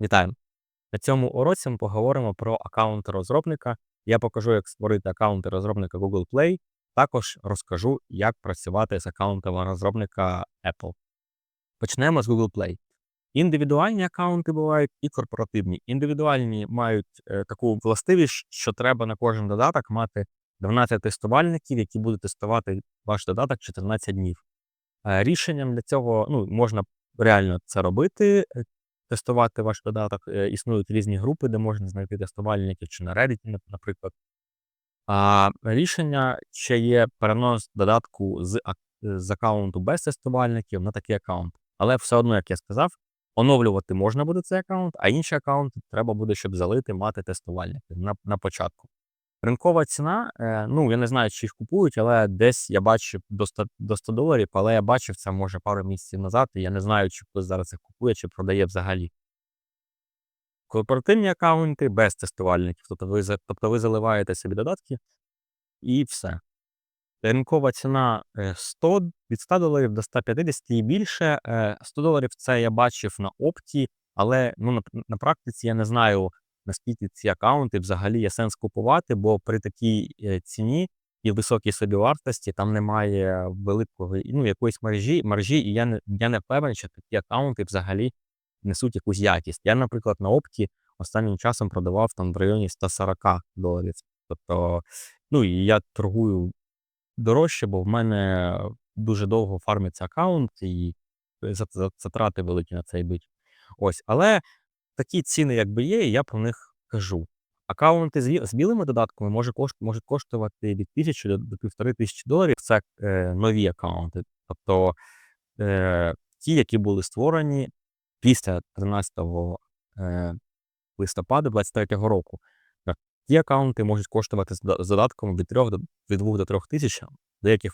Вітаю! На цьому уроці ми поговоримо про аккаунти розробника. Я покажу, як створити аккаунти розробника Google Play. Також розкажу, як працювати з аккаунтами розробника Apple. Почнемо з Google Play. Індивідуальні аккаунти бувають і корпоративні. Індивідуальні мають е, таку властивість, що треба на кожен додаток мати 12 тестувальників, які будуть тестувати ваш додаток 14 днів. Е, рішенням для цього ну, можна реально це робити, тестувати ваш додаток. Е, існують різні групи, де можна знайти тестувальників, чи на Reddit, наприклад. А рішення ще є перенос додатку з, з аккаунту без тестувальників на такий аккаунт. Але все одно, як я сказав, оновлювати можна буде цей аккаунт, а інші аккаунти треба буде, щоб залити, мати тестувальники на, на початку. Ринкова ціна, е, ну я не знаю, чи їх купують, але десь я бачив до 100, до 100 доларів, але я бачив це може пару місяців назад, і я не знаю, чи хтось зараз їх купує, чи продає взагалі. Корпоративні аккаунти без тестувальників, тобто ви, тобто ви заливаєте собі додатки і все. Ринкова ціна е, 100, від 100 доларів до 150 і більше. Е, 100 доларів це я бачив на опті, але ну, на, на практиці я не знаю, наскільки ці аккаунти взагалі є сенс купувати, бо при такій е, ціні і високій собівартості там немає великої ну, якоїсь мережі, мережі, і я не, я не впевнений, що такі аккаунти взагалі несуть якусь якість. Я, наприклад, на опті останнім часом продавав там в районі 140 доларів. Тобто, ну і я торгую дорожче, бо в мене дуже довго фармиться аккаунт і за- затрати великі на цей бить. Ось, але такі ціни, якби є, і я про них кажу. Аккаунти з, білими додатками може кошт, можуть коштувати від 1000 до, до 1500 доларів. Це е, нові аккаунти. Тобто е, ті, які були створені після 13 е, листопада 2023 року. Ті аккаунти можуть коштувати з додатком від 3 до від 2 до 3 тисяч. В деяких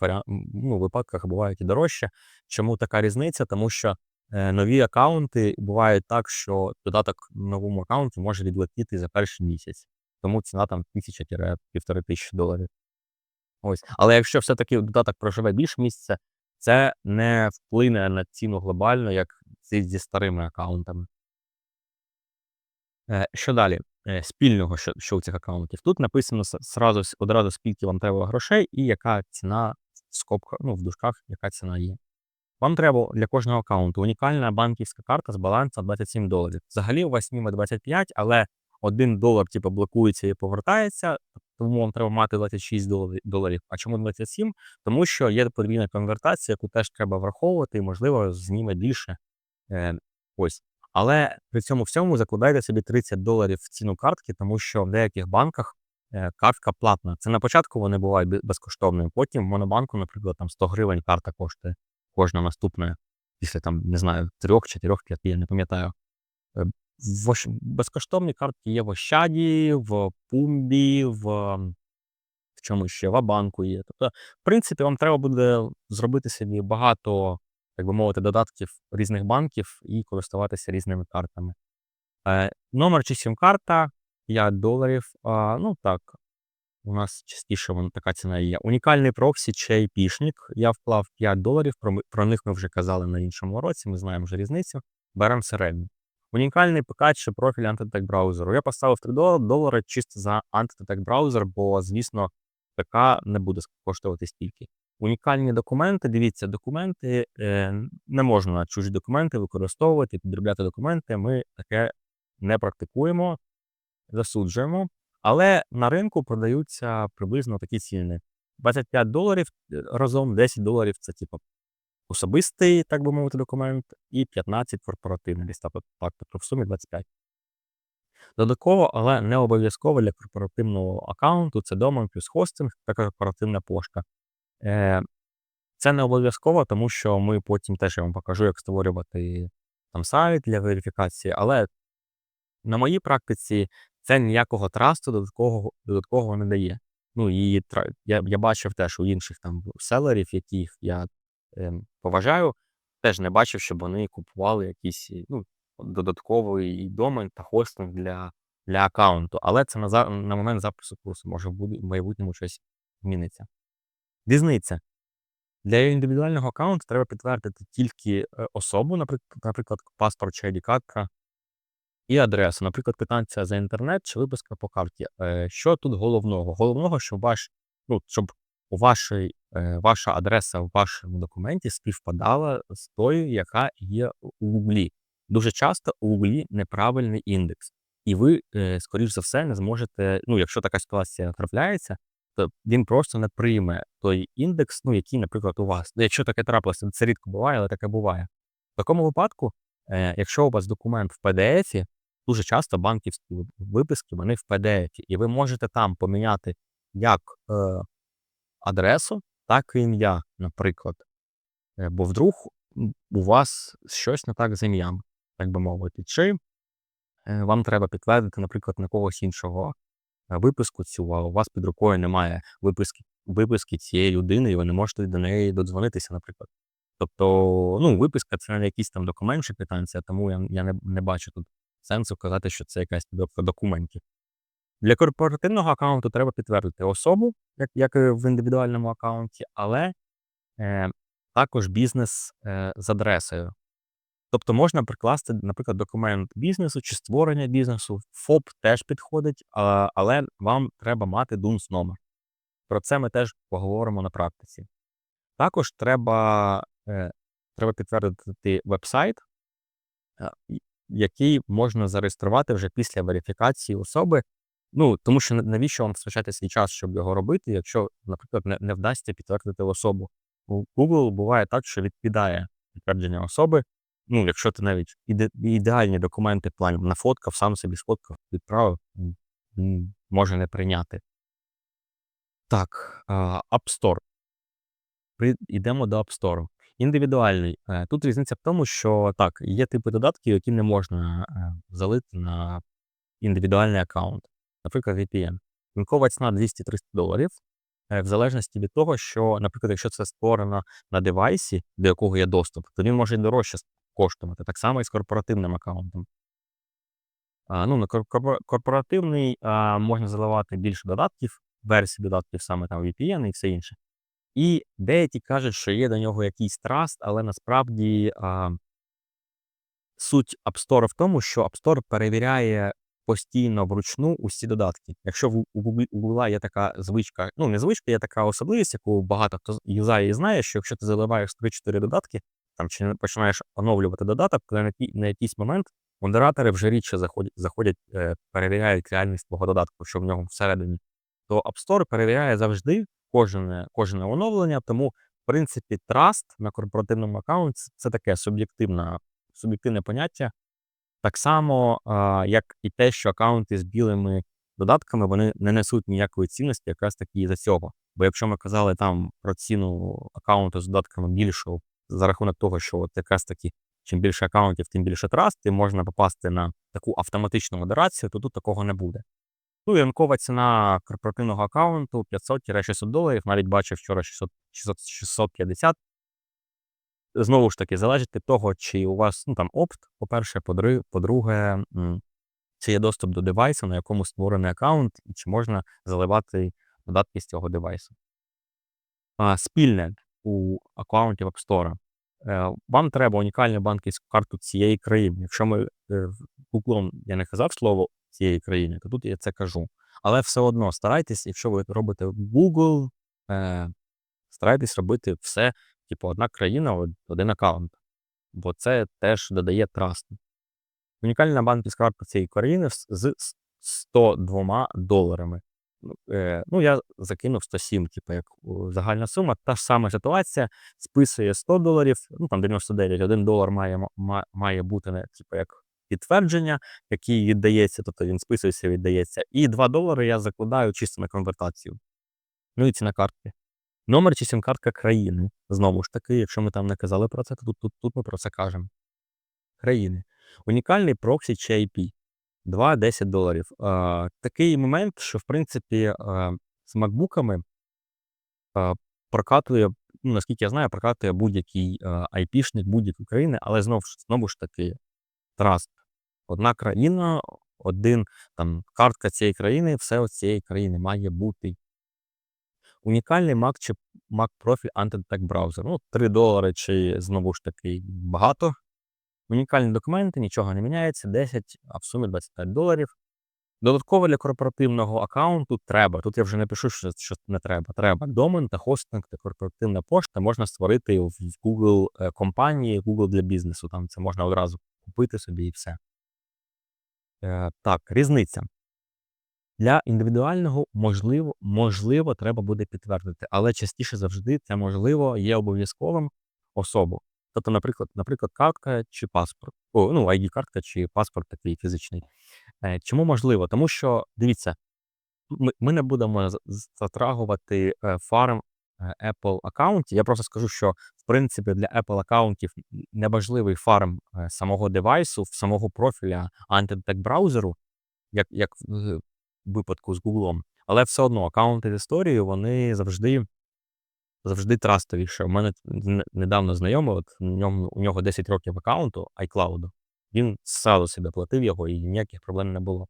ну, випадках бувають і дорожче. Чому така різниця? Тому що нові аккаунти бувають так, що додаток новому аккаунту може відлетіти за перший місяць. Тому ціна там 1000-1500 тисяч доларів. Ось. Але якщо все-таки додаток проживе більше місяця, це не вплине на ціну глобально, як ці зі старими аккаунтами. Е, Що далі? Е, Спільного, що, що у цих аккаунтів. Тут написано сразу, одразу, скільки вам треба грошей і яка ціна в скобках, ну, в дужках, яка ціна є. Вам треба для кожного аккаунту унікальна банківська карта з балансом 27 доларів. Взагалі у вас німе 25, але 1 долар типу, блокується і повертається, тому вам треба мати 26 доларів- доларів. А чому 27? Тому що є подвійна конвертація, яку теж треба враховувати, і, можливо, зніме більше. Е, ось. Але при цьому всьому закладайте собі 30 доларів в ціну картки, тому що в деяких банках е, картка платна. Це на початку вони бувають безкоштовними. Потім в монобанку, наприклад, там 100 гривень карта коштує кожна наступна, після там, не знаю, 3, 4, 5, я не пам'ятаю. Е, безкоштовні картки є в Ощаді, в Пумбі, в, в чому ще, в Абанку є. Тобто, в принципі, вам треба буде зробити собі багато, так би мовити, додатків різних банків і користуватися різними картами. Е, номер чи сім-карта 5 доларів. А, ну так, у нас частіше вон така ціна є. Унікальний проксі чи IP-шник. Я вклав 5 доларів. Про, про них ми вже казали на іншому році. Ми знаємо вже різницю. Беремо середню. Унікальний ПК чи профіль антитек браузеру. Я поставив 3 долари чисто за антитек браузер, бо, звісно, ПК не буде коштувати стільки. Унікальні документи. Дивіться, документи е, не можна чужі документи використовувати, підробляти документи. Ми таке не практикуємо, засуджуємо. Але на ринку продаються приблизно такі ціни: 25 доларів е, разом, 10 доларів це типу особистий, так би мовити, документ, і 15 корпоративний. Десь так, тобто в сумі 25. Додатково, але не обов'язково для корпоративного аккаунту це домен плюс хостинг та корпоративна пошта. Е, це не обов'язково, тому що ми потім теж я вам покажу, як створювати там сайт для верифікації, але на моїй практиці це ніякого трасту додаткового, додаткового не дає. Ну і я, я бачив теж у інших там селерів, яких я ем, поважаю, теж не бачив, щоб вони купували якийсь ну, додатковий домен та хостинг для, для аккаунту. Але це на, на момент запису курсу, може в майбутньому щось зміниться. Різниця. Для індивідуального аккаунту треба підтвердити тільки е, особу, наприклад, паспорт чи ID-картка. І адреса. Наприклад, квитанція за інтернет чи виписка по карті. Е, Що тут головного? Головного, щоб ваш, ну, щоб вашій, е, ваша адреса в вашому документі співпадала з тою, яка є у Гуглі. Дуже часто у Гуглі неправильний індекс, і ви, е, скоріш за все, не зможете. Ну, якщо така ситуація трапляється, то він просто не прийме той індекс, ну, який, наприклад, у вас. Ну, Якщо таке трапилося, це рідко буває, але таке буває. В такому випадку, якщо у вас документ в PDF, дуже часто банківські виписки вони в PDF, і ви можете там поміняти як е, адресу, так і ім'я, наприклад. Е, Бо вдруг у вас щось не так з ім'ям, так би мовити. Чи е, вам треба підтвердити, наприклад, на когось іншого е, виписку цю, а у вас під рукою немає виписки, виписки цієї людини, і ви не можете до неї додзвонитися, наприклад. Тобто, ну, виписка це не якийсь там документ чи квитанція, тому я, я не, не бачу тут сенсу казати, що це якась підробка документів. Для корпоративного аккаунту треба підтвердити особу, як, як в індивідуальному аккаунті, але е, також бізнес е, з адресою. Тобто можна прикласти, наприклад, документ бізнесу чи створення бізнесу. ФОП теж підходить, але вам треба мати DUNS номер. Про це ми теж поговоримо на практиці. Також треба, е, треба підтвердити веб-сайт, е, який можна зареєструвати вже після верифікації особи. Ну, тому що навіщо вам втрачати свій час, щоб його робити, якщо, наприклад, не, не вдасться підтвердити особу. У Google буває так, що відкидає підтвердження особи. Ну, якщо ти навіть іде, ідеальні документи плані нафоткав, сам собі сфоткав, відправив, може не прийняти. Так, App Store. При, йдемо до App Store. Індивідуальний. Е, Тут різниця в тому, що так, є типи додатків, які не можна е, залити на індивідуальний аккаунт. Наприклад, VPN. Ринкова ціна 200-300 доларів. Е, В залежності від того, що, наприклад, якщо це створено на девайсі, до якого є доступ, то він може й дорожче коштувати. Так само і з корпоративним аккаунтом. Ну, на корпоративний можна заливати більше додатків, версій додатків, саме там VPN і все інше. І деякі кажуть, що є до нього якийсь траст, але насправді а, суть App Store в тому, що App Store перевіряє постійно вручну усі додатки. Якщо у Google- є така звичка, ну не звичка, є така особливість, яку багато хто юзає і знає, що якщо ти заливаєш 3-4 додатки, там чи починаєш оновлювати додаток, то на, на якийсь момент модератори вже рідше заходять, заходять е, перевіряють реальність твого додатку, що в нього всередині. То App Store перевіряє завжди кожне, кожне оновлення, тому, в принципі, траст на корпоративному аккаунті це- таке суб'єктивне, суб'єктивне поняття. Так само, як і те, що аккаунти з білими додатками вони не несуть ніякої цінності, якраз таки із-за цього. Бо якщо ми казали там про ціну аккаунту з додатками більшу за рахунок того, що от якраз таки чим більше аккаунтів, тим більше траст, і можна попасти на таку автоматичну модерацію, то тут такого не буде. Ну ринкова ціна корпоративного аккаунту 500-600 доларів. Навіть бачив вчора 600, 600, 650. Знову ж таки, залежить від того, чи у вас ну, там опт, по-перше, по-друге, чи є доступ до девайсу, на якому створений аккаунт, і чи можна заливати додатки з цього девайсу. А, спільне у аккаунті App Store. Е, Вам треба унікальну банківську карту цієї країни. Якщо ми е, Google я не казав слово цієї країни, то тут я це кажу. Але все одно старайтесь, якщо ви робите Google, е, старайтесь робити все, типу, одна країна, один аккаунт. Бо це теж додає трасту. Унікальна банківська карта цієї країни з- з 102 доларами. Ну, е, ну, я закинув 107, типу, як загальна сума. Та ж сама ситуація, списує 100 доларів, ну там 99, 1 долар має, має бути не, типу, як підтвердження, який віддається, тобто він списується, віддається. І 2 долари я закладаю чисто на конвертацію. Ну і ціна картки. Номер чи сім-картка країни. Знову ж таки, якщо ми там не казали про це, то тут, тут, тут ми про це кажемо. Країни. Унікальний проксі чи IP. 2-10 доларів. А, такий момент, що в принципі а, з макбуками а, прокатує, ну, наскільки я знаю, прокатує будь-який IP-шник будь-якої країни, але знову ж, знову ж таки, траст. Одна країна, один там картка цієї країни, все от цієї країни має бути. Унікальний Mac чи Mac профіль антидетект браузер. Ну, 3 долари чи знову ж таки багато. Унікальні документи, нічого не міняється, 10, а в сумі 25 доларів. Додатково для корпоративного аккаунту треба. Тут я вже не пишу, що, що не треба. Треба домен та хостинг та корпоративна пошта можна створити в в Google е, компанії, Google для бізнесу. Там це можна одразу купити собі і все. Е, так, різниця. Для індивідуального можливо, можливо, треба буде підтвердити, але частіше завжди це можливо є обов'язковим особу. Тобто, наприклад, наприклад, картка чи паспорт, о, ну, ID-картка чи паспорт такий фізичний. Е, Чому можливо? Тому що дивіться, ми, ми не будемо затрагувати е, фарм Apple аккаунтів. Я просто скажу, що в принципі для Apple аккаунтів неважливий фарм е, самого девайсу, самого профіля антидетект браузеру, як, як в випадку з Google. Але все одно аккаунти з історією вони завжди завжди трастовіше. У мене недавно знайомий, от у нього 10 років аккаунту iCloud. Він сразу себе платив його і ніяких проблем не було.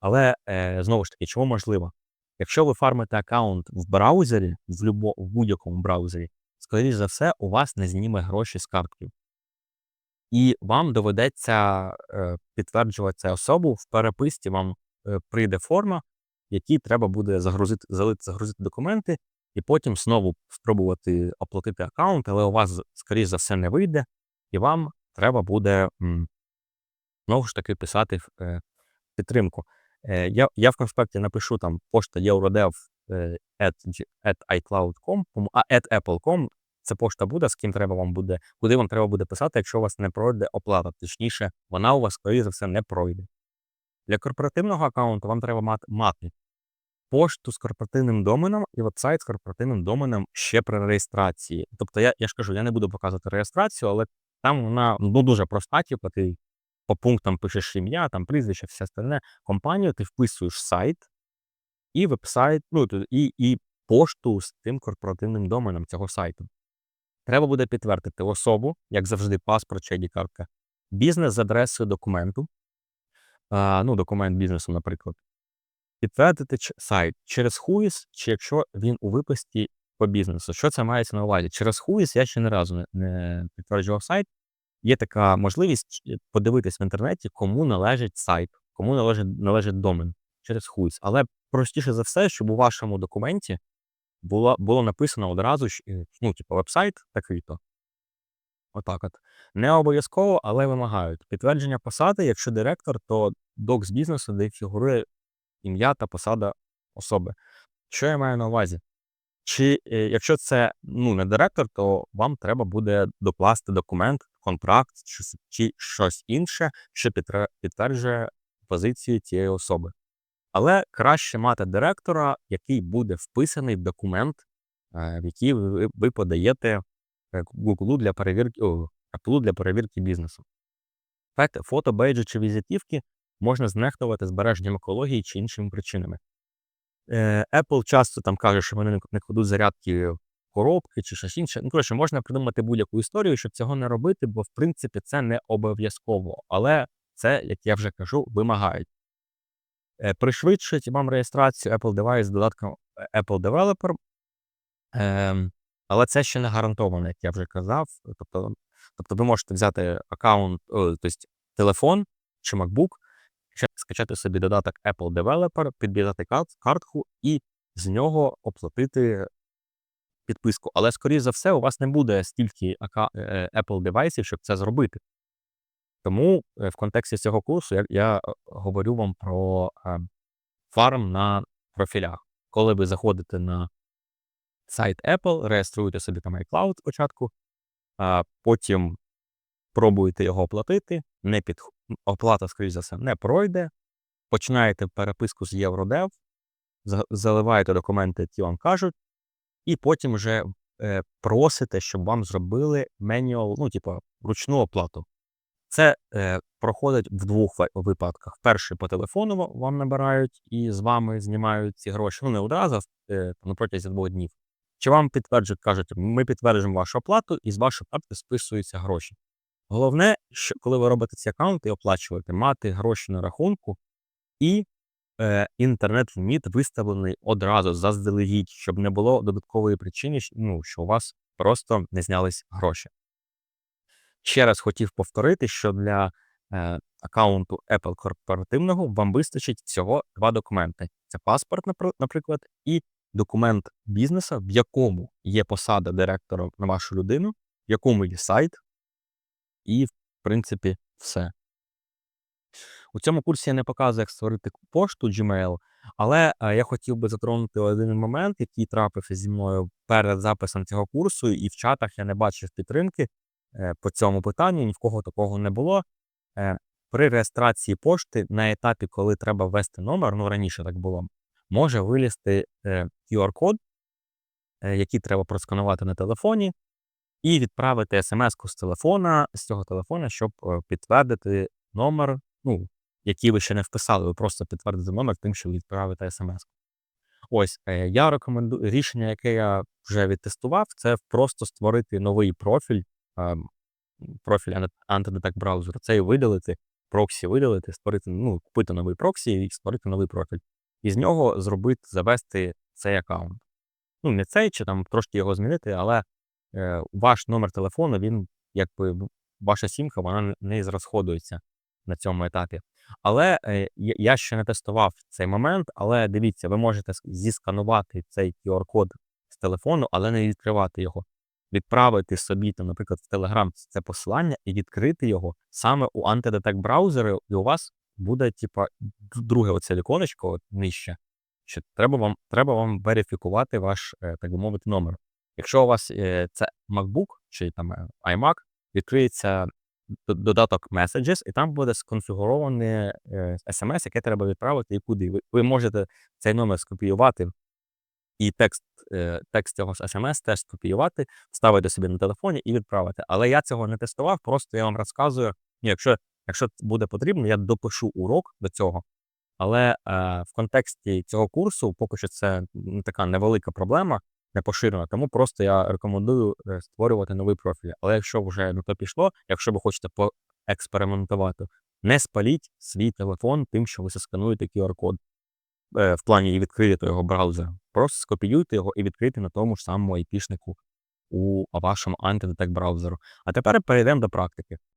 Але е, знову ж таки, чому можливо? Якщо ви фармите аккаунт в браузері, в, любо, в будь-якому браузері, скоріш за все, у вас не зніме гроші з картки. І вам доведеться е, підтверджувати цю особу в переписці. Вам е, прийде форма, в якій треба буде загрузити, залити, загрузити документи, і потім знову спробувати оплатити аккаунт, але у вас, скоріш за все, не вийде, і вам треба буде знову ж таки писати е, підтримку. Е, я, я в конспекті напишу там пошта eurodev е, at, at iCloud.com, а at apple.com. Це пошта буде, з ким треба вам буде, куди вам треба буде писати, якщо у вас не пройде оплата. Точніше, вона у вас, скоріше за все, не пройде. Для корпоративного аккаунту вам треба мати, мати пошту з корпоративним доменом і вебсайт з корпоративним доменом ще при реєстрації. Тобто, я, я ж кажу, я не буду показувати реєстрацію, але там вона ну, дуже проста, типу, ти по пунктам пишеш ім'я, там прізвище, все остальне. Компанію ти вписуєш сайт і вебсайт, ну і, і пошту з тим корпоративним доменом цього сайту. Треба буде підтвердити особу, як завжди, паспорт чи ID-картка, бізнес з адресою документу, а, ну, документ бізнесу, наприклад. Підтвердити сайт через Whois, чи якщо він у виписці по бізнесу. Що це мається на увазі? Через Whois я ще не разу не, підтверджував сайт. Є така можливість подивитись в інтернеті, кому належить сайт, кому належить, належить домен через Whois. Але простіше за все, щоб у вашому документі було, було написано одразу, ж, е, ну, типу, вебсайт такий-то. Отак от. Не обов'язково, але вимагають. Підтвердження посади, якщо директор, то док з бізнесу, де фігурує ім'я та посада особи. Що я маю на увазі? Чи е, якщо це ну, не директор, то вам треба буде докласти документ, контракт чи, щось інше, що підтверджує позицію цієї особи. Але краще мати директора, який буде вписаний в документ, е, в який ви, подаєте е, Google для перевірки, о, Apple для перевірки бізнесу. Знаєте, фото, бейджі чи візитівки можна знехтувати збереженням екології чи іншими причинами. Е, Apple часто там каже, що вони не- кладуть зарядки коробки чи щось інше. Ну, коротше, можна придумати будь-яку історію, щоб цього не робити, бо в принципі це не обов'язково. Але це, як я вже кажу, вимагають. Е, Пришвидшить вам реєстрацію Apple Device з додатком е, Apple Developer. Ем, але це ще не гарантовано, як я вже казав. Тобто, тобто ви можете взяти аккаунт, тобто телефон чи MacBook, скачати собі додаток Apple Developer, підбирати картку і з нього оплатити підписку. Але, скоріш за все, у вас не буде стільки е, Apple девайсів, щоб це зробити. Тому е, в контексті цього курсу я, я е, говорю вам про е, фарм на профілях. Коли ви заходите на сайт Apple, реєструєте собі там iCloud спочатку, потім пробуєте його оплатити, не під... оплата, скоріш за все, не пройде. Починаєте переписку з Євродев, заливаєте документи, які вам кажуть, і потім вже е, просите, щоб вам зробили менюал, ну, типу, ручну оплату. Це е, проходить в двох випадках. Перший по телефону вам набирають і з вами знімають ці гроші. Ну, не одразу, е, протязі двох днів. Чи вам підтверджують, кажуть, ми підтверджуємо вашу оплату, і з вашої картки списуються гроші. Головне, що коли ви робите ці аккаунти і оплачуєте, мати гроші на рахунку і е, інтернет-ліміт виставлений одразу заздалегідь, щоб не було додаткової причини, ну, що у вас просто не знялись гроші. Ще раз хотів повторити, що для е, аккаунту Apple корпоративного вам вистачить всього два документи: це паспорт, наприклад, і документ бізнесу, в якому є посада директора на вашу людину, в якому є сайт, і, в принципі, все. У цьому курсі я не показую, як створити пошту Gmail, але е, я хотів би затронути один момент, який трапився зі мною перед записом цього курсу, і в чатах я не бачив підтримки е, по цьому питанню, ні в кого такого не було. Е, При реєстрації пошти на етапі, коли треба ввести номер, ну раніше так було, може вилізти QR-код, який треба просканувати на телефоні, і відправити смс-ку з телефона, з цього телефона, щоб підтвердити номер, ну, який ви ще не вписали, ви просто підтвердите номер тим, що ви відправите смс. Ось е, я рекомендую рішення, яке я вже відтестував, це просто створити новий профіль, ем, профіль анти- антидетект браузеру. Це і видалити, проксі видалити, створити, ну, купити новий проксі і створити новий профіль. І з нього зробити, завести цей аккаунт. Ну, не цей, чи там трошки його змінити, але е, ваш номер телефону, він якби ваша сімка, вона не зрозходується на цьому етапі. Але е, я ще не тестував цей момент, але дивіться, ви можете зісканувати цей QR-код з телефону, але не відкривати його. Відправити собі, там, наприклад, в Telegram це посилання і відкрити його саме у антидетект браузері, і у вас буде, типа, друге оце віконечко нижче. Що треба вам, треба вам верифікувати ваш, е, так би мовити, номер. Якщо у вас е, це MacBook чи там iMac, відкриється додаток Messages, і там буде сконфігуроване е, SMS, яке треба відправити і куди. Ви, можете цей номер скопіювати і текст, е, текст цього смс теж скопіювати, вставити собі на телефоні і відправити. Але я цього не тестував, просто я вам розказую. Якщо, якщо буде потрібно, я допишу урок до цього. Але е, в контексті цього курсу поки що це така невелика проблема, не поширена. Тому просто я рекомендую е, створювати новий профіль. Але якщо вже на то пішло, якщо ви хочете поекспериментувати, не спаліть свій телефон тим, що ви заскануєте QR-код е, в плані відкрити його браузер. Просто скопіюйте його і відкрити на тому ж самому IP-шнику у вашому антидетект браузеру. А тепер перейдемо до практики.